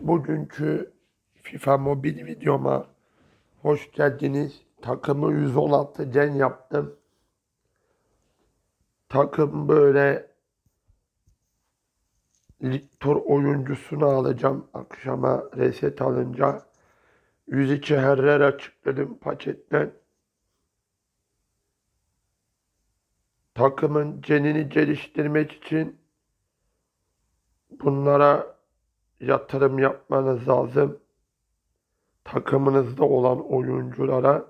Bugünkü FIFA mobil videoma hoş geldiniz. Takımı 116 gen yaptım. Takım böyle lig tur oyuncusunu alacağım akşama reset alınca. 102 Herrera çıktım paketten. Takımın genini geliştirmek için bunlara yatırım yapmanız lazım. Takımınızda olan oyunculara.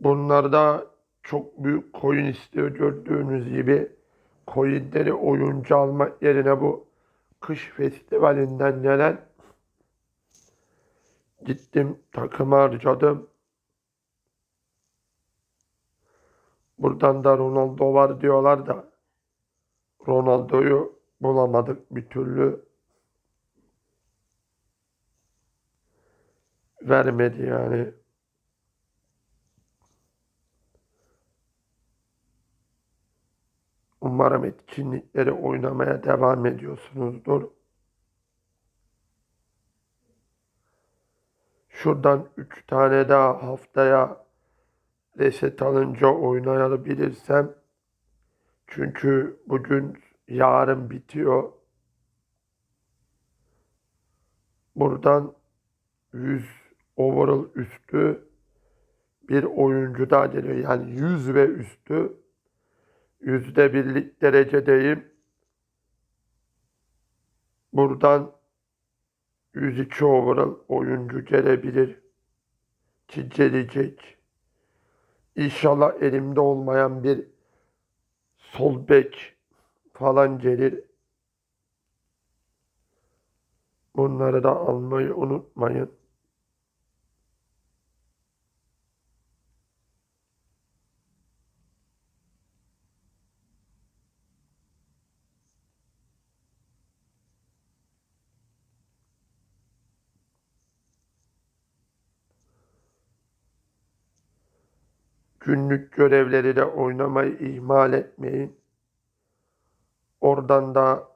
Bunlarda çok büyük coin istiyor gördüğünüz gibi. Coinleri oyuncu almak yerine bu kış festivalinden gelen gittim takımı harcadım. Buradan da Ronaldo var diyorlar da Ronaldo'yu bulamadık bir türlü. Vermedi yani. Umarım etkinlikleri oynamaya devam ediyorsunuzdur. Şuradan 3 tane daha haftaya reset alınca oynayabilirsem çünkü bugün yarın bitiyor. Buradan 100 overall üstü bir oyuncu daha geliyor. Yani 100 ve üstü yüzde birlik derecedeyim. Buradan 102 overall oyuncu gelebilir ki gelecek. İnşallah elimde olmayan bir sol bek falan gelir. Bunları da almayı unutmayın. Günlük görevleri de oynamayı ihmal etmeyin. Oradan da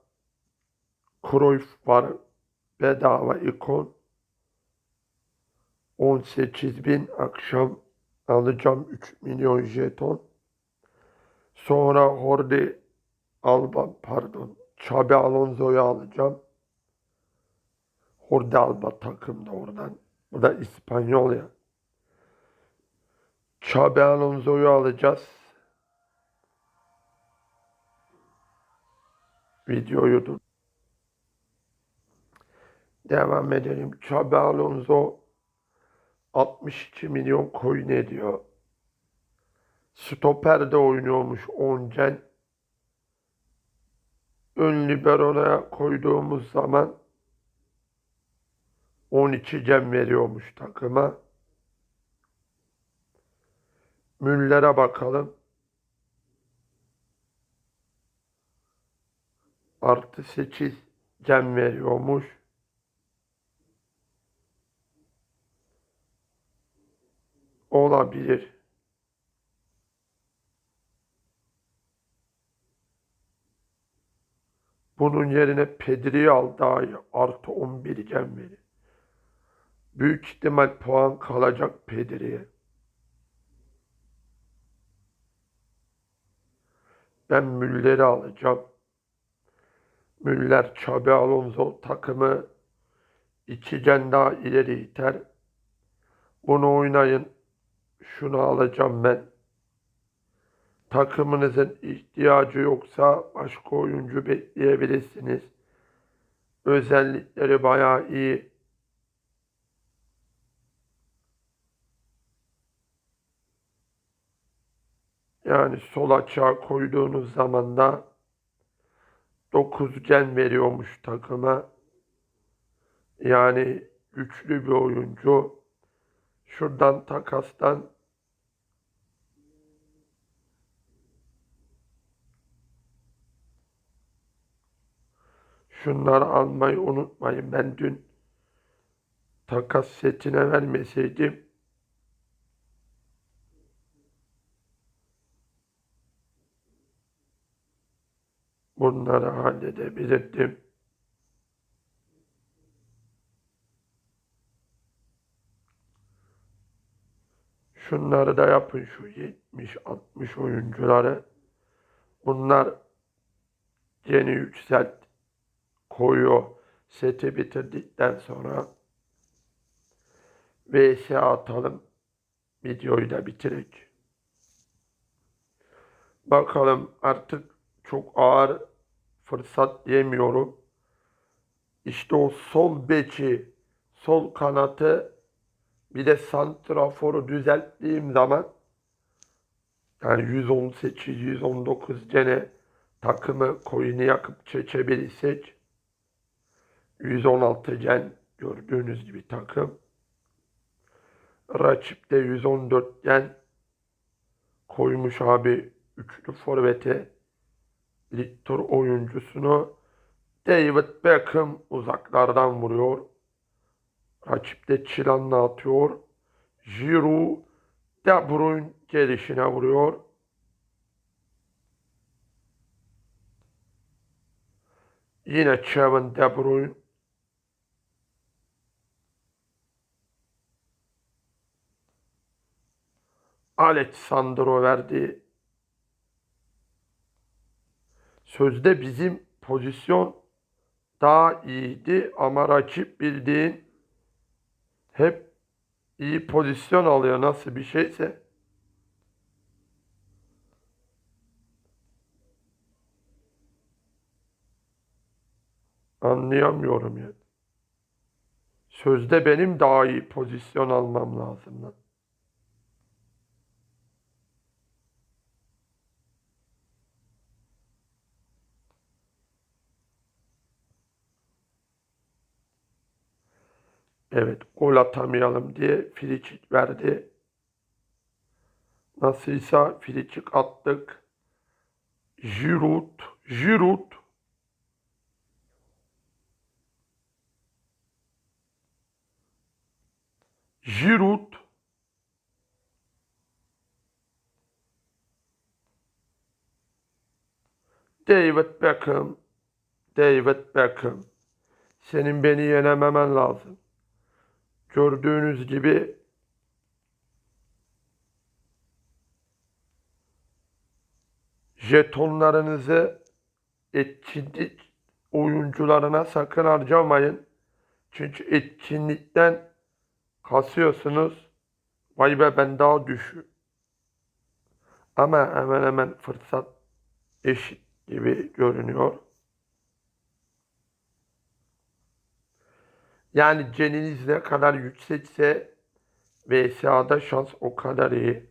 Cruyff var. Bedava ikon. 18 bin akşam alacağım 3 milyon jeton. Sonra Jordi Alba pardon Xabi Alonso'yu alacağım. Jordi Alba takımda oradan. Bu da İspanyol ya. Xabi Alonso'yu alacağız. Videoyu dur. Devam edelim. Xabi Alonso 62 milyon coin ediyor. Stoper'de oynuyormuş 10 gen. Ön libero'ya koyduğumuz zaman 12 gen veriyormuş takıma. Müller'e bakalım. Artı 8 gen veriyormuş. Olabilir. Bunun yerine Pedri'yi al daha. Artı 11 gen verir. Büyük ihtimal puan kalacak Pedri'ye. Ben Müller'i alacağım. Müller, Xabi Alonso takımı iki gen daha ileri iter. Bunu oynayın. Şunu alacağım ben. Takımınızın ihtiyacı yoksa başka oyuncu bekleyebilirsiniz. Özellikleri bayağı iyi. Yani sol açığa koyduğunuz zaman da 9 gen veriyormuş takıma. Yani güçlü bir oyuncu. Şuradan takastan şunları almayı unutmayın. Ben dün takas setine vermeseydim bunları halledebilirdim. Şunları da yapın şu 70-60 oyuncuları. Bunlar yeni yükselt koyuyor. Seti bitirdikten sonra VS atalım. Videoyu da bitirek. Bakalım artık çok ağır fırsat yemiyorum. İşte o sol beci, sol kanatı bir de santraforu düzelttiğim zaman yani 118, 119 gene takımı koyunu yakıp çekebilirsek 116 gen gördüğünüz gibi takım. Rakip de 114 gen koymuş abi üçlü forvete Liktor oyuncusunu David Beckham uzaklardan vuruyor. Rakip de Çilan'la atıyor. Giroud De Bruyne gelişine vuruyor. Yine Kevin De Bruyne Alexandro verdi. Sözde bizim pozisyon daha iyiydi ama rakip bildiğin hep iyi pozisyon alıyor nasıl bir şeyse. Anlayamıyorum yani. Sözde benim daha iyi pozisyon almam lazım lan. Evet, gol atamayalım diye frikik verdi. Nasılsa frikik attık. Giroud, Giroud. Giroud. David Beckham. David Beckham. Senin beni yenememen lazım. Gördüğünüz gibi jetonlarınızı etkinlik oyuncularına sakın harcamayın. Çünkü etkinlikten kasıyorsunuz. Vay be ben daha düşük. Ama hemen hemen fırsat eşit gibi görünüyor. Yani ceniniz ne kadar yüksekse VSA'da şans o kadar iyi.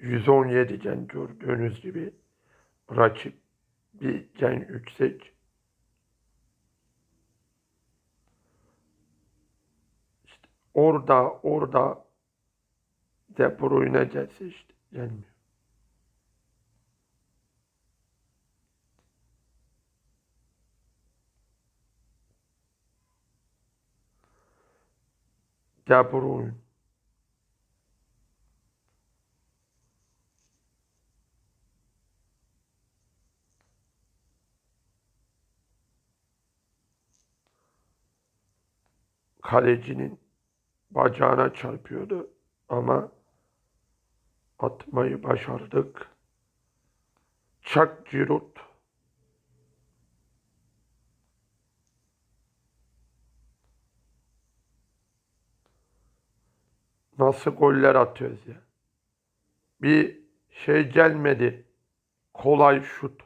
%17 gen gördüğünüz gibi rakip bir gen yüksek. İşte orada orada De Bruyne gelse işte gelmiyor. Bruyne. Kalecinin bacağına çarpıyordu ama atmayı başardık. Çak Giroud. Nasıl goller atıyoruz ya. Bir şey gelmedi. Kolay şut.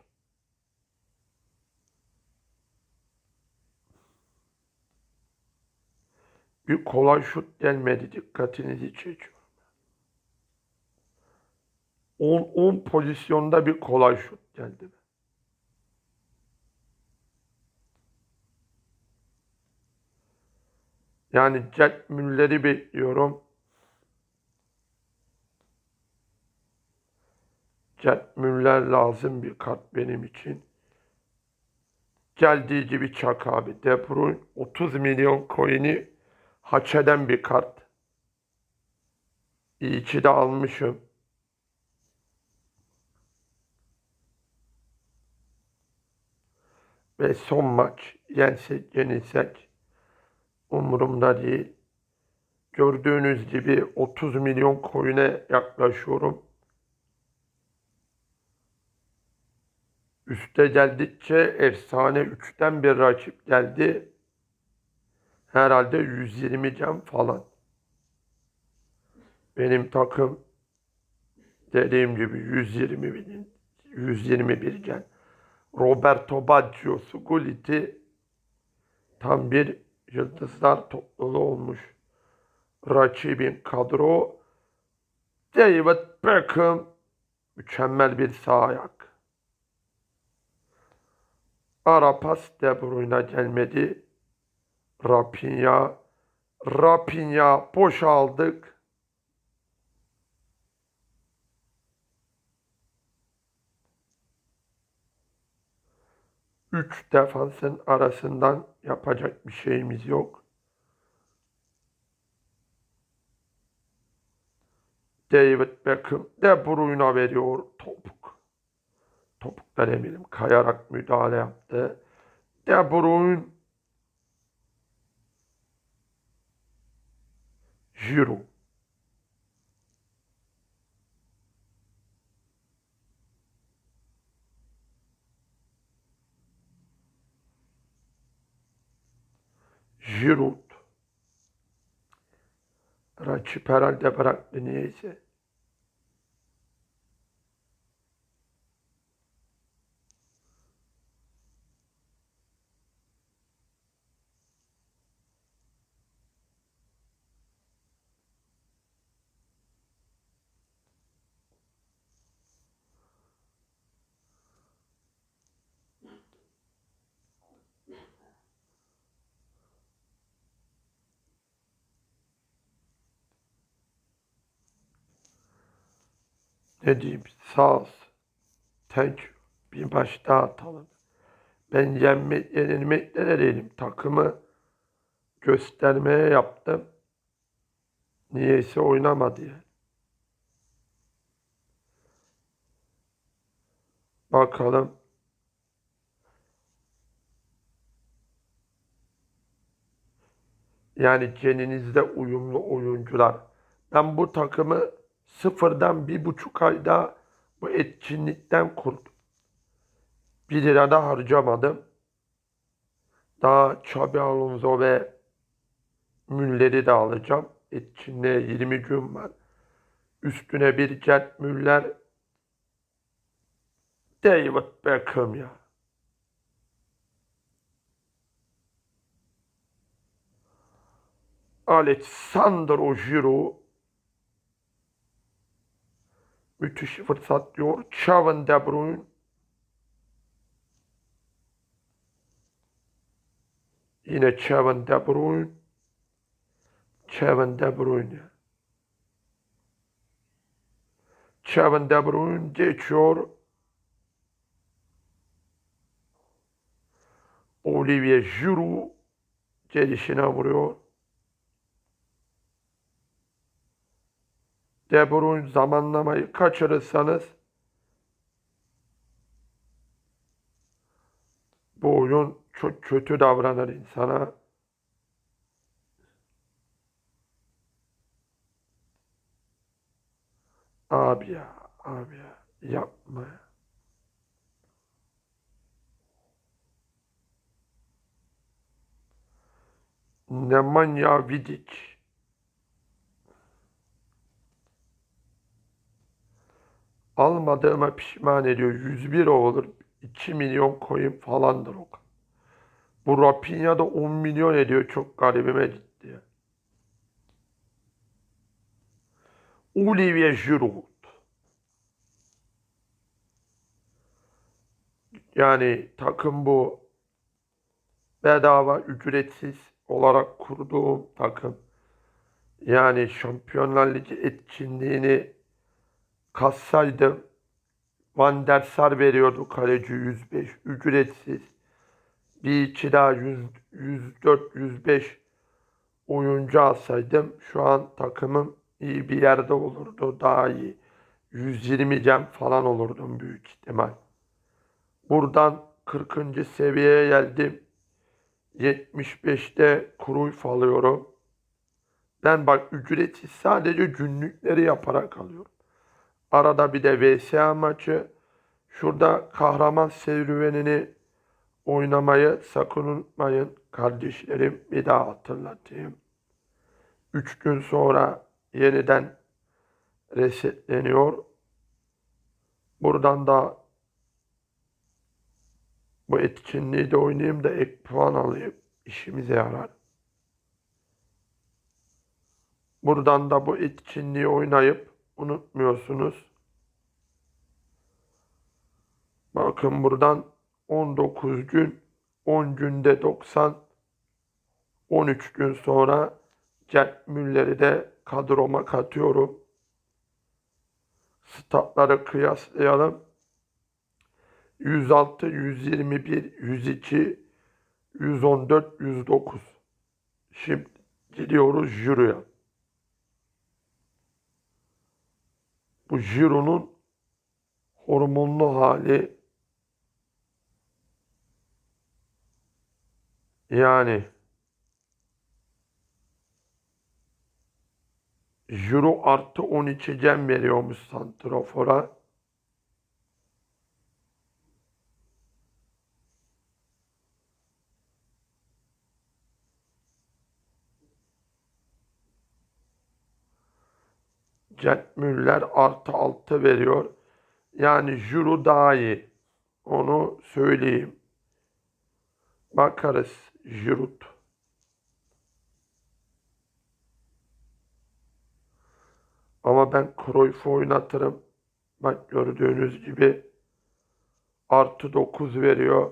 Bir kolay şut gelmedi. Dikkatinizi çekiyorum. 10 10 pozisyonda bir kolay şut geldi. Yani Jack Müller'i bekliyorum. Müller lazım bir kart benim için. Geldiği gibi çak abi. De Bruyne 30 milyon coin'i hak eden bir kart. İyi ki de almışım. Ve son maç yensek yenilsek Umurumda değil. Gördüğünüz gibi 30 milyon coin'e yaklaşıyorum. Üste geldikçe efsane 3'ten bir rakip geldi. Herhalde 120 can falan. Benim takım dediğim gibi 120 bin, 121 can. Roberto Baggio, Suguliti tam bir yıldızlar topluluğu olmuş. Rakibin kadro David Beckham mükemmel bir sağ ayak. Ara pas De Bruyne gelmedi. Rapinha Rapinha boş aldık. Üç defansın arasından yapacak bir şeyimiz yok. David Beckham De Bruyne veriyor topuk. Topuklar eminim kayarak müdahale yaptı. De Bruyne Giroud. Giroud. Rakip herhalde bıraktı niyeyse. Ne diyeyim? Sağ olsun. Thank you. Bir maç daha atalım. Ben yenmek, yenilmekle de değilim. Takımı göstermeye yaptım. Niyeyse oynamadı ya. Bakalım. Yani geninizde uyumlu oyuncular. Ben bu takımı sıfırdan bir buçuk ayda bu etkinlikten kurdum. Bir lira da harcamadım. Daha Xabi Alonso ve Müller'i de alacağım. Etkinliğe 20 gün var. Üstüne bir Gerd Müller. David Beckham ya. Alexandro Giroud müthiş fırsat diyor. Kevin De Bruyne yine Kevin De Bruyne Kevin De Bruyne Kevin De Bruyne geçiyor. Olivier Giroud gelişine vuruyor. De Bruyne zamanlamayı kaçırırsanız bu oyun çok kötü davranır insana. Abi ya, abi ya, yapma ya. Nemanja Vidic. Almadığıma pişman ediyor. 101 olur. 2 milyon coin falandır o. Bu Rapinha da 10 milyon ediyor. Çok garibime gitti. Olivier Giroud. Yani takım bu. Bedava, ücretsiz olarak kurduğum takım. Yani Şampiyonlar Ligi etkinliğini kassaydım Van der Sar veriyordu kaleci 105 ücretsiz. Bir daha 100, 104 105 oyuncu alsaydım şu an takımım iyi bir yerde olurdu. Daha iyi. 120 cem falan olurdum büyük ihtimal. Buradan 40. seviyeye geldim. 75'te Cruyff alıyorum. Ben bak ücretsiz sadece günlükleri yaparak alıyorum. Arada bir de VSA maçı. Şurada kahraman serüvenini oynamayı sakın unutmayın kardeşlerim. Bir daha hatırlatayım. 3 gün sonra yeniden resetleniyor. Buradan da bu etkinliği de oynayayım da ek puan alayım. İşimize yarar. Buradan da bu etkinliği oynayıp unutmuyorsunuz. Bakın buradan 19 gün, 10 günde 90, 13 gün sonra Jack Müller'i de kadroma katıyorum. Statları kıyaslayalım. 106, 121, 102, 114, 109. Şimdi gidiyoruz Jiro'ya. Bu Jiro'nun hormonlu hali yani Jiro artı 12 gem veriyormuş Santrafor'a. Jet Müller artı 6 veriyor. Yani Jiro daha iyi. Onu söyleyeyim. Bakarız Giroud. Ama ben Cruyff'u oynatırım. Bak gördüğünüz gibi artı 9 veriyor.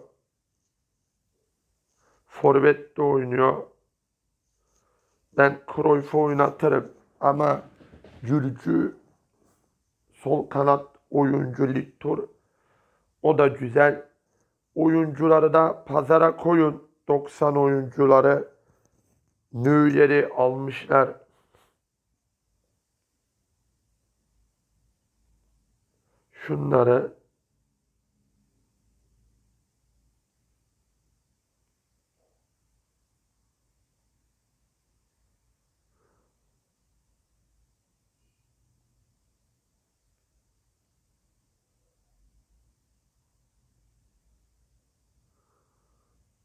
Forvet de oynuyor. Ben Cruyff'u oynatırım. Ama Gülcü sol kanat oyuncu Liktor. O da güzel. Oyuncuları da pazara koyun. 90 oyuncuları Nöyer'i almışlar. Şunları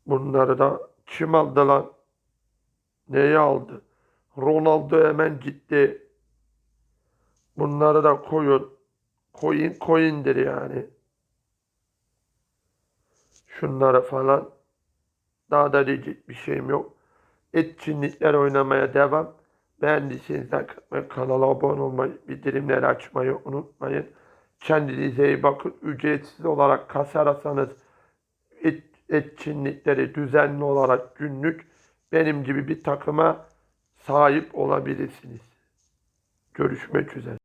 bunları da kim aldı lan? Neyi aldı? Ronaldo hemen gitti. Bunları da koyun. Coin coin'dir yani. Şunlara falan. Daha da diyecek bir şeyim yok. Etkinlikler oynamaya devam. Beğendiyseniz like kanala abone olmayı, bildirimleri açmayı unutmayın. Kendinize iyi bakın. Ücretsiz olarak kasarsanız et, etkinlikleri düzenli olarak günlük benim gibi bir takıma sahip olabilirsiniz. Görüşmek üzere.